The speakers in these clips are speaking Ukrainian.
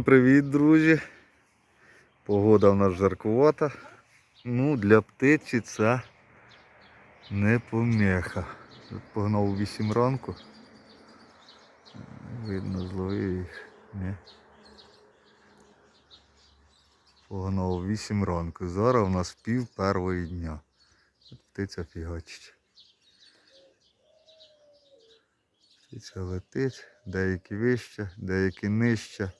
Привіт, друзі! Погода в нас жаркувата. Ну, для птиці це не помеха. Погнав у 8 ранку. Видно, зловив їх. Ні. Погнав у 8 ранку. Зараз у нас пів першої дня. Тут птиця фігачить. Птиця летить, деякі вище, деякі нижче.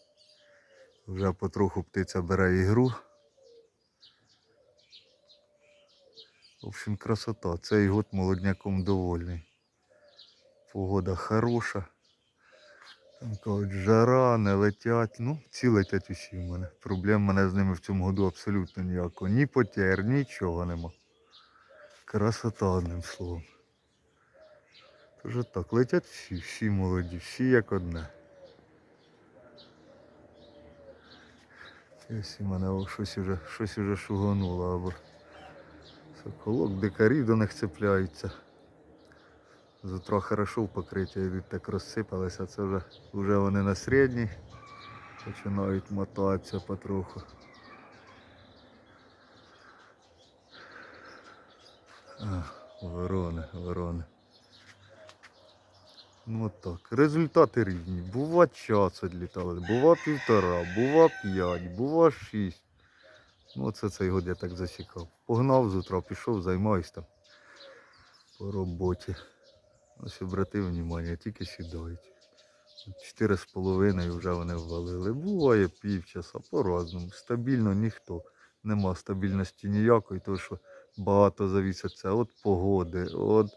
Вже потроху птиця бере ігру. В общем, красота. Цей год молодняком довольний. Погода хороша. Там кажуть, жара, не летять. Ну, ці летять усі в мене. Проблем мене з ними в цьому году абсолютно ніякого. Ні потер, нічого нема. Красота одним словом. Тож так, летять всі, всі молоді, всі як одне. Ось мене щось уже, щось уже шугануло або соколок, дикарі до них цепляються. З утра хорошо в покриття так розсипалися, це вже, вже вони на середній починають мотатися потроху. А, ворони, ворони. Ну от так. Результати різні. Бува час відлітали, бува півтора, бува п'ять, бува шість. Ну оце цей год я так засікав. Погнав з утра, пішов, займаюсь там по роботі. Ось обратив увагу, тільки сідають. Чотири з половиною вже вони ввалили. Буває півчаса, по-разному. Стабільно ніхто. Нема стабільності ніякої, тому що багато завісить це від погоди, від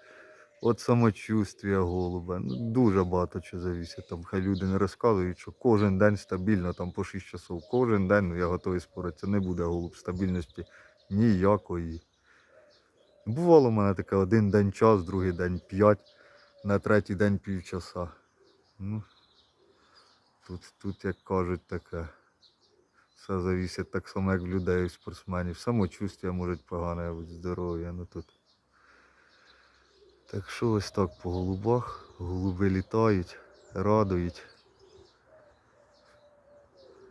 От самочувствия голуба. Ну, дуже багато чого завісить. Там хай люди не розказують, що кожен день стабільно, там по 6 часов. Кожен день, ну я готовий спорити, це не буде голуб стабільності ніякої. Бувало в мене таке один день час, другий день 5, на третій день півчаса. Ну, тут, тут, як кажуть, таке. Все завісить так само, як в людей, у спортсменів. Самочувствие може погане здоров'я. Ну тут. Так що ось так по голубах. Голуби літають, радують.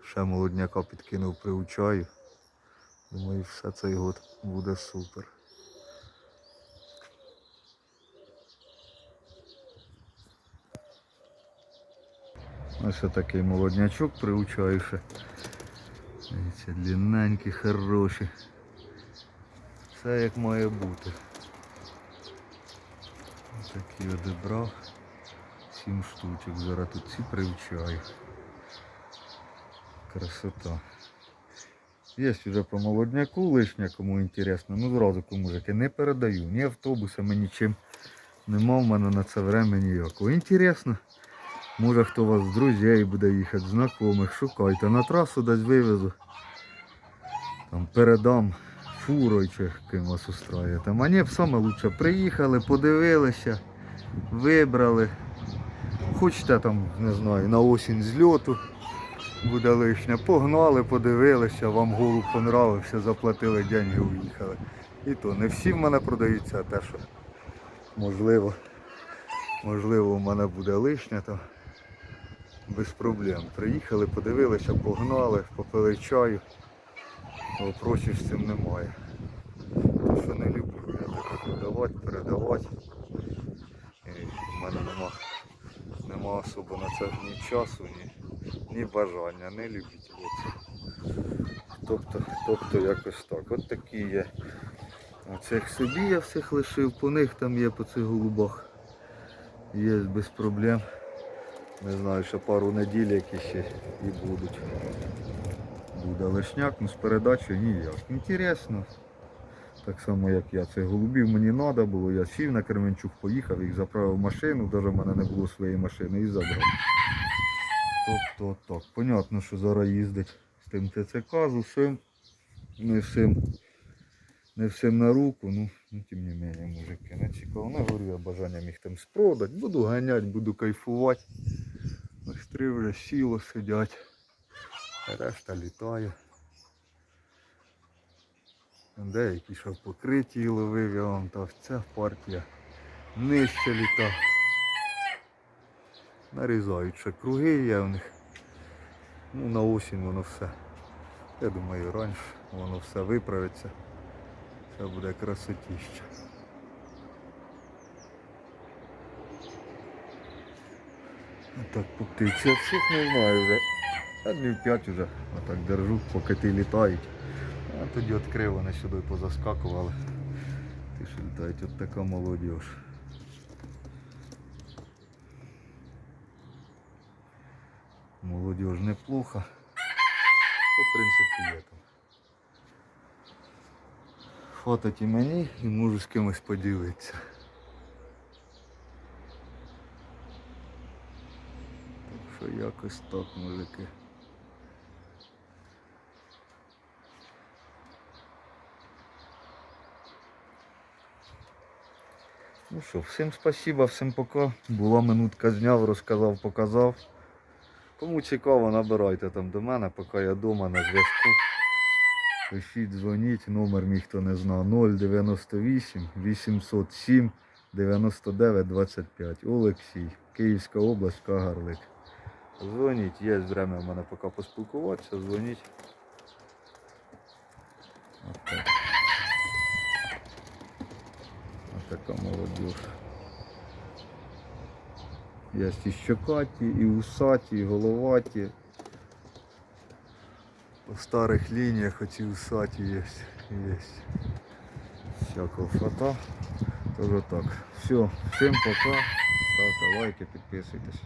Ще молодняка підкинув, приучаю. Думаю, все цей год буде супер. Ось такий молоднячок приучаю ще. Дивіться, длинненькі, хороші. Все як має бути. Такі одібрав. Сім штучок. Зараз тут ці привчаю. Красота. Є вже по молодняку лишня, кому інтересно. Ну зразу кому ж не передаю. Ні автобусами, нічим. Нема в мене на це время ніякого. Інтересно. Може хто у вас з друзей буде їхати, знайомих, шукайте. На трасу десь вивезу. Там передам фурою чи ким вас устраює. Там, а ні, б саме лучше приїхали, подивилися, вибрали. Хочете там, не знаю, на осінь зльоту буде лишня. Погнали, подивилися, вам голуб понравився, заплатили деньги, уїхали. І то не всі в мене продаються, а те, що можливо, можливо, в мене буде лишня, то без проблем. Приїхали, подивилися, погнали, попили чаю. Вопросів з цим немає. То, що не люблю, я таке продавати, передавати. В мене нема, нема особо на це ні часу, ні, ні бажання, не любителі це. Тобто, тобто якось так. От такі є. Оцих собі я всіх лишив, по них там є по цих голубах. Є без проблем. Не знаю, ще пару неділь які ще і будуть буде лишняк, ну з передачею ніяк. Інтересно. Так само як я. Цих голубів мені треба було, я сів на Кременчук, поїхав, їх заправив машину, навіть в мене не було своєї машини і забрав. Тобто так. Понятно, що зараз їздить з тим ТЦК, з усім. Не всім, не всім на руку, ну, ну тим не менше, мужики, не цікаво. Не говорю, я бажанням їх там спродати. Буду ганяти, буду кайфувати. Ось три вже сіло сидять. Решта літає. Деякі що в покритті ловив та ця партія нижче літа. Нарізають ще круги є в них. Ну, на осінь воно все. Я думаю, раніше воно все виправиться. Це буде красотіще. Так по птиці всіх не знаю вже. Днів п'ять вже отак держу, поки ти літають. А тоді відкрив, вони сюди позаскакували. Ти що літають, от така молодіж. Молодіж неплохо. Ну, в принципі, є там. Фотать і мені і можу з кимось поділитися. Так що якось так, мужики. Ну що, всім спасибо, всім пока. Була минутка зняв, розказав, показав. Кому цікаво, набирайте там до мене, поки я вдома на зв'язку. Пишіть, дзвоніть, номер мій хто не знає, 098 807 99 25. Олексій, Київська область, Кагарлик. Дзвоніть, є время в мене поки поспілкуватися, дзвоніть. Отака молодіж. Є і щокаті, і усаті, і головаті. По старих лініях оці усаті є. Є. Всякого фото. Тоже так. Все, всім пока. Ставте лайки, підписуйтесь.